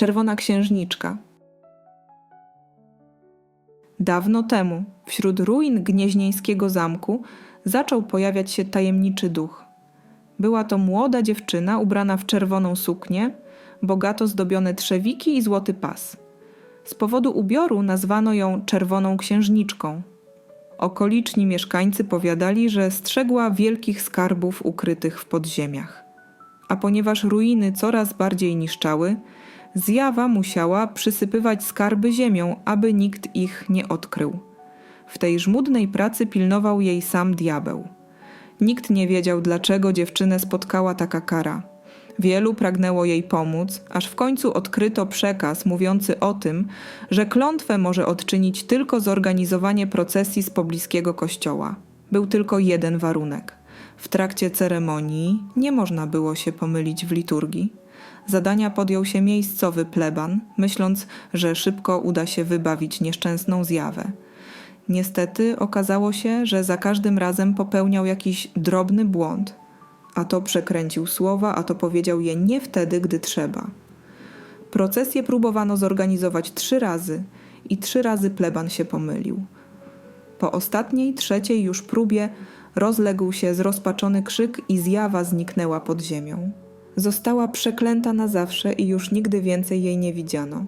czerwona księżniczka. Dawno temu, wśród ruin gnieźnieńskiego zamku, zaczął pojawiać się tajemniczy duch. Była to młoda dziewczyna ubrana w czerwoną suknię, bogato zdobione trzewiki i złoty pas. Z powodu ubioru nazwano ją Czerwoną Księżniczką. Okoliczni mieszkańcy powiadali, że strzegła wielkich skarbów ukrytych w podziemiach. A ponieważ ruiny coraz bardziej niszczały, zjawa musiała przysypywać skarby ziemią, aby nikt ich nie odkrył. W tej żmudnej pracy pilnował jej sam diabeł. Nikt nie wiedział, dlaczego dziewczynę spotkała taka kara. Wielu pragnęło jej pomóc, aż w końcu odkryto przekaz mówiący o tym, że klątwę może odczynić tylko zorganizowanie procesji z pobliskiego kościoła. Był tylko jeden warunek. W trakcie ceremonii nie można było się pomylić w liturgii. Zadania podjął się miejscowy pleban, myśląc, że szybko uda się wybawić nieszczęsną zjawę. Niestety okazało się, że za każdym razem popełniał jakiś drobny błąd, a to przekręcił słowa, a to powiedział je nie wtedy, gdy trzeba. Procesję próbowano zorganizować trzy razy i trzy razy pleban się pomylił. Po ostatniej, trzeciej już próbie rozległ się zrozpaczony krzyk i zjawa zniknęła pod ziemią. Została przeklęta na zawsze i już nigdy więcej jej nie widziano.